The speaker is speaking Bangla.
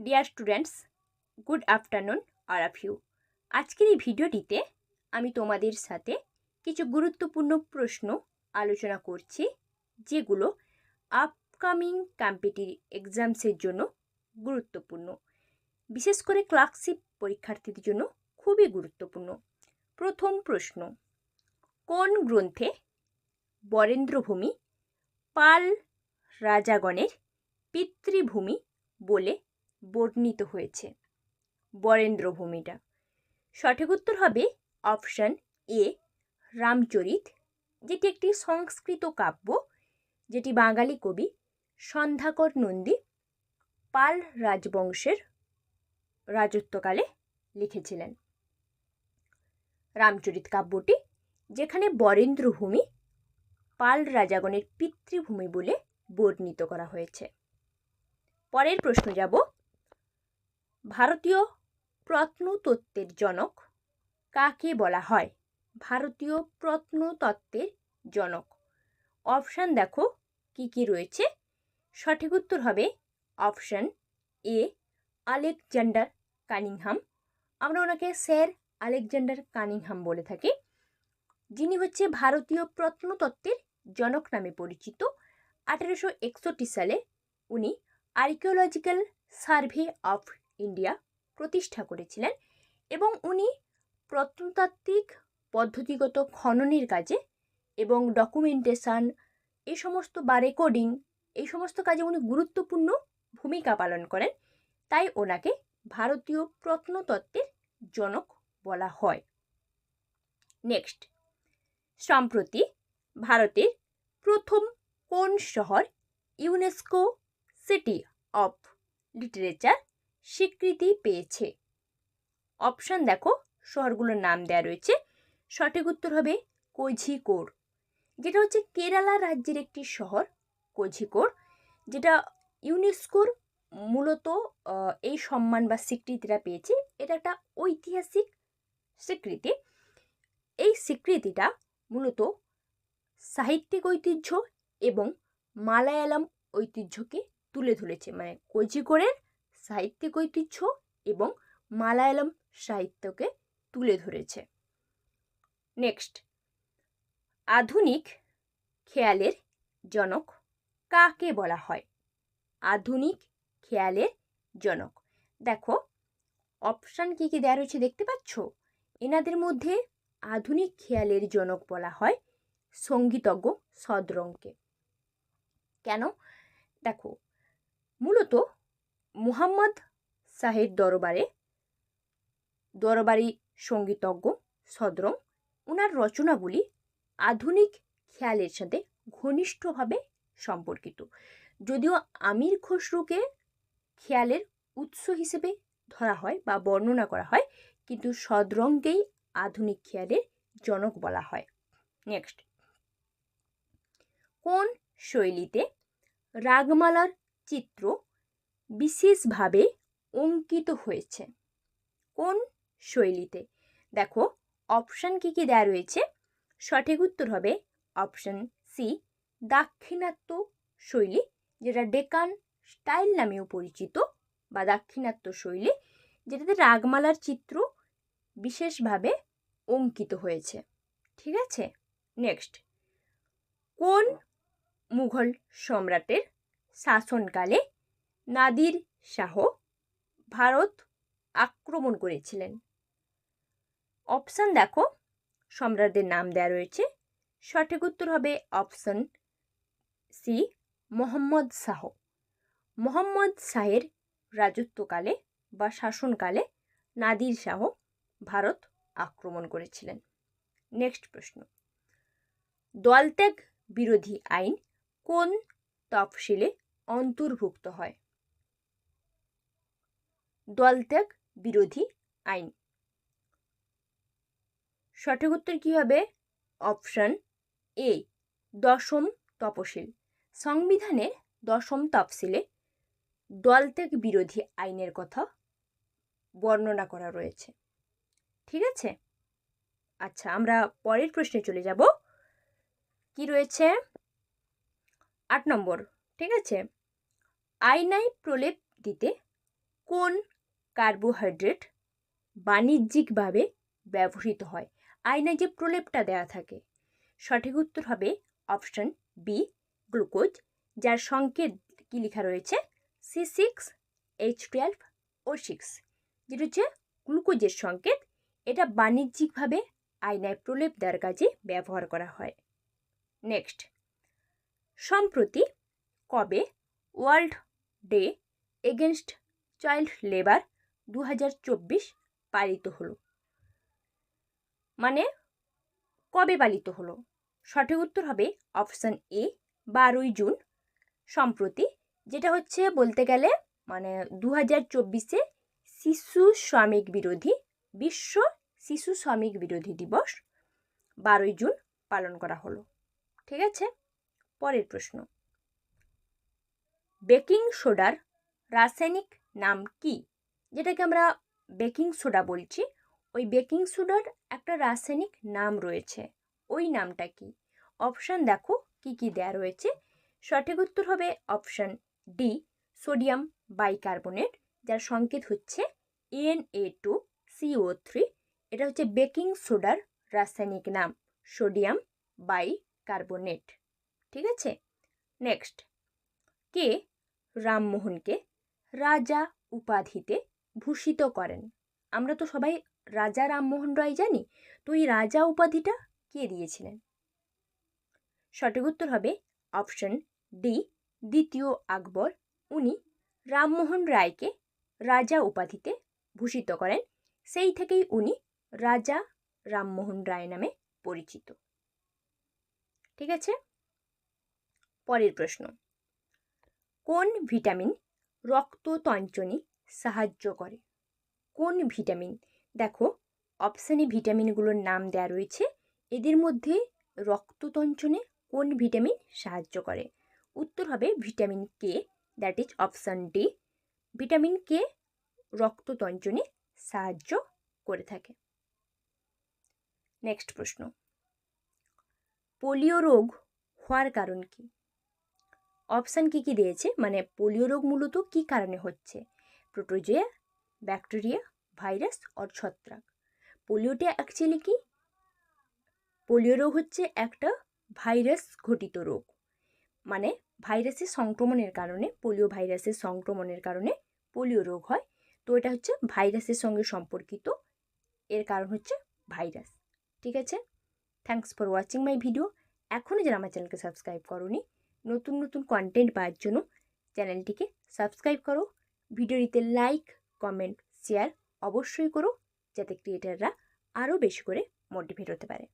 Dear students good afternoon all of you আজকের এই ভিডিওটিতে আমি তোমাদের সাথে কিছু গুরুত্বপূর্ণ প্রশ্ন আলোচনা করছি, যেগুলো আপকামিং কম্পিটিভ এক্সামসের জন্য গুরুত্বপূর্ণ। বিশেষ করে ক্লার্কশিপ পরীক্ষার্থীদের জন্য খুবই গুরুত্বপূর্ণ। প্রথম প্রশ্ন, কোন গ্রন্থে বরেন্দ্রভূমি পাল রাজাগণের পিতৃভূমি বলে বর্ণিত হয়েছে। বরেন্দ্রভূমিটা। সঠিক উত্তর হবে অপশান এ, রামচরিত, যেটি একটি সংস্কৃত কাব্য, যেটি বাঙালি কবি সন্ধ্যাকর নন্দী পাল রাজবংশের রাজত্বকালে লিখেছিলেন। রামচরিত কাব্যটি, যেখানে বরেন্দ্রভূমি পাল রাজাগণের পিতৃভূমি বলে বর্ণিত করা হয়েছে। পরের প্রশ্ন যাব ভারতীয় প্রত্নতত্ত্বের জনক কাকে বলা হয়? ভারতীয় প্রত্নতত্ত্বের জনক। অপশান দেখো, কি কি রয়েছে? সঠিক উত্তর হবে অপশান এ, আলেকজান্ডার কানিংহাম। আমরা ওনাকে স্যার আলেকজান্ডার কানিংহাম বলে থাকি। যিনি হচ্ছে ভারতীয় প্রত্নতত্ত্বের জনক নামে পরিচিত। আঠেরোশো একষট্টি সালে উনি আর্কিওলজিক্যাল সার্ভে অফ ইন্ডিয়া প্রতিষ্ঠা করেছিলেন এবং উনি প্রত্নতাত্ত্বিক পদ্ধতিগত খননের কাজে এবং ডকুমেন্টেশন এই সমস্ত বা রেকর্ডিং এই সমস্ত কাজে উনি গুরুত্বপূর্ণ ভূমিকা পালন করেন। তাই ওনাকে ভারতীয় প্রত্নতত্ত্বের জনক বলা হয়। নেক্সট সম্প্রতি ভারতের প্রথম কোন শহর ইউনেস্কো সিটি অফ লিটারেচার স্বীকৃতি পেয়েছে। অপশান দেখো, শহরগুলোর নাম দেওয়া রয়েছে। সঠিক উত্তর হবে কোঝিকোড়। যেটা হচ্ছে কেরালা রাজ্যের একটি শহর, কোঝিকোড়, যেটা ইউনেস্কোর মূলত এই সম্মান বা স্বীকৃতিটা পেয়েছে। এটা একটা ঐতিহাসিক স্বীকৃতি। এই স্বীকৃতিটা মূলত সাহিত্যিক ঐতিহ্য এবং মালায়ালাম ঐতিহ্যকে তুলে ধরেছে। মানে কোঝিকোড়ের সাহিত্যিক ঐতিহ্য এবং মালায়ালাম সাহিত্যকে তুলে ধরেছে। নেক্সট আধুনিক খেয়ালের জনক কাকে বলা হয়? আধুনিক খেয়ালের জনক। দেখো অপশান কী কী দেওয়া রয়েছে দেখতে পাচ্ছ? এনাদের মধ্যে আধুনিক খেয়ালের জনক বলা হয় সঙ্গীতজ্ঞ সদরংকে কেন? দেখো, মূলত মুহাম্মদ শাহের দরবারে দরবারি সঙ্গীতজ্ঞ, সদরং ওনার রচনাগুলি আধুনিক খেয়ালের সাথে ঘনিষ্ঠভাবে সম্পর্কিত। যদিও আমির খসরুকে খেয়ালের উৎস হিসেবে ধরা হয় বা বর্ণনা করা হয়, কিন্তু সদরঙ্গকেই আধুনিক খেয়ালের জনক বলা হয়। নেক্সট কোন শৈলীতে রাগমালার চিত্র বিশেষভাবে অঙ্কিত হয়েছে। কোন শৈলীতে? দেখো অপশান কী কী দেওয়া রয়েছে? সঠিক উত্তর হবে অপশান সি দাক্ষিণাত্য শৈলী, যেটা ডেকান স্টাইল নামেও পরিচিত, বা দাক্ষিণাত্য শৈলী, যেটাতে রাগমালার চিত্র বিশেষভাবে অঙ্কিত হয়েছে। ঠিক আছে? নেক্সট কোন মুঘল সম্রাটের শাসনকালে নাদির শাহ ভারত আক্রমণ করেছিলেন। অপশান দেখো, সম্রাটদের নাম দেওয়া রয়েছে। সঠিক উত্তর হবে অপশন সি মোহাম্মদ শাহ। মোহাম্মদ শাহের রাজত্বকালে বা শাসনকালে নাদির শাহ ভারত আক্রমণ করেছিলেন। নেক্সট প্রশ্ন। দলত্যাগ বিরোধী আইন কোন তফসিলে অন্তর্ভুক্ত হয়? দলত্যাগ বিরোধী আইন। সঠিক উত্তর কী হবে? অপশান এ, দশম তপশিল। সংবিধানের দশম তফসিলে দলত্যাগ বিরোধী আইনের কথা বর্ণনা করা রয়েছে। ঠিক আছে? আচ্ছা আমরা পরের প্রশ্নে চলে যাব। কি রয়েছে? আট নম্বর। ঠিক আছে? আয়নায় প্রলেপ দিতে কোন কার্বোহাইড্রেট বাণিজ্যিকভাবে ব্যবহৃত হয়। আয়নায় যে প্রলেপটা দেওয়া থাকে, সঠিক উত্তর হবে অপশন বি গ্লুকোজ, যার সংকেত কি লেখা রয়েছে? C six H twelve O six যেটা হচ্ছে গ্লুকোজের সংকেত, এটা বাণিজ্যিকভাবে আয়নায় প্রলেপ দেওয়ার কাজে ব্যবহার করা হয়। নেক্সট সম্প্রতি কবে world day against child labour দু হাজার চব্বিশ পালিত হলো। মানে কবে পালিত হলো? সঠিক উত্তর হবে অপশান এ বারোই জুন। সম্প্রতি যেটা হচ্ছে বলতে গেলে মানে দু হাজার চব্বিশে শিশু শ্রমিক বিরোধী, বিশ্ব শিশু শ্রমিক বিরোধী দিবস বারোই জুন পালন করা হলো। ঠিক আছে? পরের প্রশ্ন। বেকিং সোডার রাসায়নিক নাম কি? যেটাকে আমরা বেকিং সোডা বলছি, ওই বেকিং সোডার একটা রাসায়নিক নাম রয়েছে। ওই নামটা কি? অপশান দেখো, কি কি দেয়া রয়েছে। সঠিক উত্তর হবে অপশান ডি, সোডিয়াম বাইকার্বনেট, যার সংকেত হচ্ছে N A two CO three. এটা হচ্ছে বেকিং সোডার রাসায়নিক নাম, সোডিয়াম বাইকার্বনেট। ঠিক আছে? নেক্সট, কে? রামমোহনকে, রাজা উপাধিতে ভূষিত করেন। আমরা তো সবাই রাজা রামমোহন রায় জানি, তো এই রাজা উপাধিটা কে দিয়েছিলেন? সঠিক উত্তর হবে অপশন ডি দ্বিতীয় আকবর। উনি রামমোহন রায়কে রাজা উপাধিতে ভূষিত করেন। সেই থেকেই উনি রাজা রামমোহন রায় নামে পরিচিত। ঠিক আছে? পরের প্রশ্ন। কোন ভিটামিন রক্ততঞ্চনে সাহায্য করে। কোন ভিটামিন? দেখো, অপশানে ভিটামিনগুলোর নাম দেয়া রয়েছে। এদের মধ্যে রক্ততঞ্চনে কোন ভিটামিন সাহায্য করে? উত্তর হবে vitamin K that is option D. Vitamin K রক্ততঞ্চনে সাহায্য করে থাকে। নেক্সট প্রশ্ন। পোলিও রোগ হওয়ার কারণ কি? অপশান কি কি দিয়েছে? মানে পোলিও রোগ মূলত কি কারণে হচ্ছে? প্রোটোজোয়া ব্যাকটেরিয়া ভাইরাস অর ছত্রাক। পোলিওটা অ্যাকচুয়ালি কি? পোলিও রোগ হচ্ছে একটা ভাইরাস ঘটিত রোগ। মানে ভাইরাসের সংক্রমণের কারণে পোলিও ভাইরাসের সংক্রমণের কারণে পোলিও রোগ হয়। তো এটা হচ্ছে ভাইরাসের সঙ্গে সম্পর্কিত। এর কারণ হচ্ছে ভাইরাস ঠিক আছে? Thanks for watching my video এখনও যারা আমার চ্যানেলকে সাবস্ক্রাইব করনি, নতুন নতুন কন্টেন্ট পাওয়ার জন্য চ্যানেলটিকে সাবস্ক্রাইব করো। ভিডিওটিতে লাইক কমেন্ট শেয়ার অবশ্যই করো যাতে ক্রিয়েটাররা আরও বেশি করে মোটিভেট হতে পারে।